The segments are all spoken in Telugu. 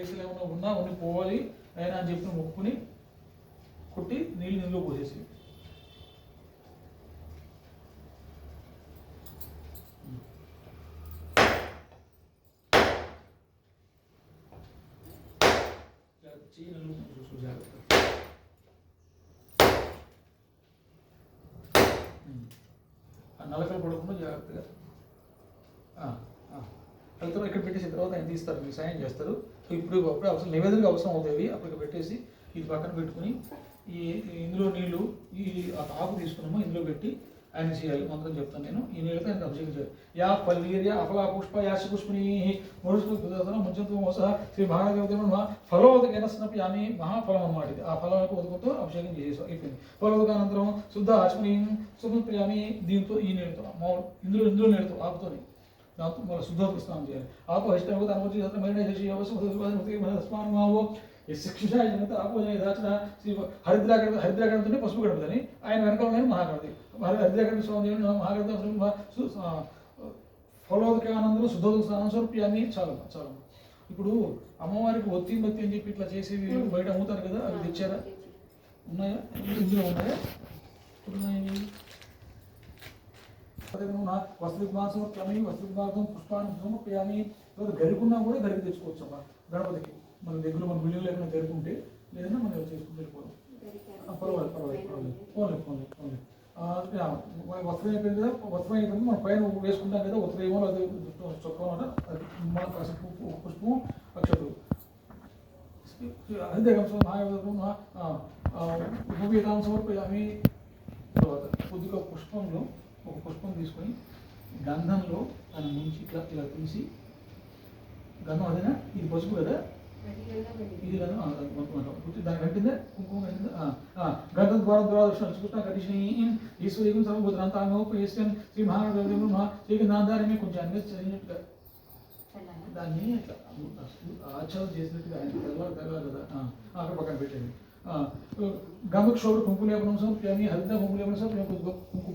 కేసులు ఏమైనా ఉన్నా ఉండిపోవాలి పోవాలి అయినా అని చెప్పిన మొక్కుని కొట్టి నీళ్ళు నిల్వ పోసేసి. జాగ్రత్త, జాగ్రత్త నలకలు పడకుండా జాగ్రత్తగా. వెళ్తారు ఇక్కడ పెట్టేసిన తర్వాత ఆయన తీస్తారు మీకు సాయం చేస్తారు. సో ఇప్పుడు అప్పుడు అవసరం నివేదనకు అవసరం అవుతాయి అప్పటికి పెట్టేసి ఇది పక్కన పెట్టుకుని ఈ ఇందులో నీళ్ళు ఈ ఆకు తీసుకున్నాము ఇందులో పెట్టి ఆయన చేయాలి. మంత్రం చెప్తాను నేను. ఈ నీళ్ళతో ఆయన అభిషేకం చేయాలి. యా పల్లీర్య అఫలా పుష్ప యాశ పుష్పిణి ముడుచుకు ముంచంతో మోస శ్రీ మహానగర ఫలోదకైన స్నపి ఆమె మహాఫలం అన్నమాట ఇది ఆ ఫలం యొక్క ఉదకంతో అభిషేకం చేసేసాం. అయిపోయింది. ఫలోదకానంతరం శుద్ధ ఆచమని సుమప్రియామి దీంతో ఈ నీళ్ళతో మామూలు ఇందులో ఇందులో నీళ్ళతో ఆకుతోనే దాంతో మన శుద్ధోదక స్నానం చేయాలి ఆపు హైష్టం అనుమతి మరణ చేసి అవసరం మావో ఈ శిక్ష జనత ఆపు దాచిన శ్రీ హరిద్రాగణ హరిద్రాగణతోనే పసుపు గణపతిని ఆయన వెనకాలనే మహాగణపతి. హరిద్రాగణ స్వామి మహాగణపతి ఫలోదకానందరూ శుద్ధోదక స్నానం స్వరూప్యాన్ని చాలు చాలు. ఇప్పుడు అమ్మవారికి ఒత్తి బత్తి అని చెప్పి ఇట్లా చేసేవి బయట అమ్ముతారు కదా అవి తెచ్చారా? ఉన్నాయా? ఇందులో ఉన్నాయా? ఉన్నాయి వస్త్రమాసం సమయం వస్త్రమాసం పుష్పాన్ని సమర్పయామి తర్వాత గరుకున్నా కూడా గరికి తెచ్చుకోవచ్చు అమ్మా గణపతికి మన దగ్గర మన బిల్లు లేకుండా గరుకుంటే లేదన్నా మనం చేసుకుని వెళ్ళిపోవడం పర్వాలేదు పర్వాలేదు పర్వాలేదు. పోలేదు పోలేదు పోలేదు వస్త్రం అయిపోయింది కదా? వస్త్రం అయిపోయింది మనం పైన వేసుకుంటాం కదా వస్త్రం ఏమో అది చొక్కం మాట అది మన కాసేపు పుష్పం అక్షతులు అదే ఉపవీతాం సమర్పయామి. తర్వాత కొద్దిగా పుష్పంలో ఒక పుష్పం తీసుకొని గంధంలో తన ముంచి ఇట్లా ఇలా తీసి గంధం అదేనా? ఇది పసుపు కదా? ఇది గంధం ఆ, అది మొత్తం అంటాం దాని కట్టిందే? కుంకుమ గంధం ద్వారా ద్వారా కృష్ణ కటిషన్ ఈశ్వరీకం సర్వభూతాంగోపేశ్వన్ శ్రీ మహాదేవుడు మహా శ్రీగంధాధారమే కొంచెం అన్ని చదివినట్టుగా. దాన్ని ఆచారం చేసినట్టుగా ఆయన తెల్లవారు తెల్లవారు కదా. అక్కడ పక్కన పెట్టండి. గమకు కుంకులేపనం కుంకుమ లేపడం హరిత కుంకులేపనం లేపడం సమర్ప్యామి కుంకుమ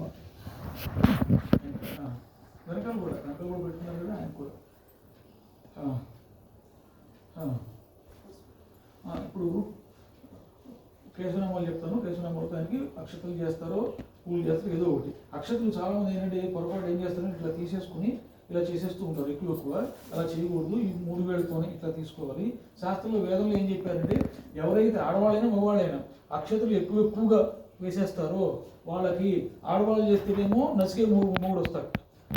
వెనకాల కూడా వెనకాల కూడా పెట్టుకున్నారు కదా ఆయన కూడా. ఇప్పుడు కేశనామాలు చెప్తాను కేశనామాలు దానికి అక్షతలు చేస్తారో పూలు చేస్తారు ఏదో ఒకటి. అక్షతలు చాలా మంది ఏంటంటే పొరపాటు ఏం చేస్తారంటే ఇట్లా తీసేసుకుని ఇలా చేసేస్తూ ఉంటారు ఎక్కువ ఎక్కువ. అలా చేయకూడదు ఈ మూడు వేలతోనే ఇట్లా తీసుకోవాలి. శాస్త్రంలో వేదంలో ఏం చెప్పారంటే ఎవరైతే ఆడవాళ్ళైనా మగవాళ్ళైనా అక్షతలు ఎక్కువ ఎక్కువగా వేసేస్తారో. వాళ్ళకి ఆడవాళ్ళు చేస్తేనేమో నసికే మూడు మూడు వస్తారు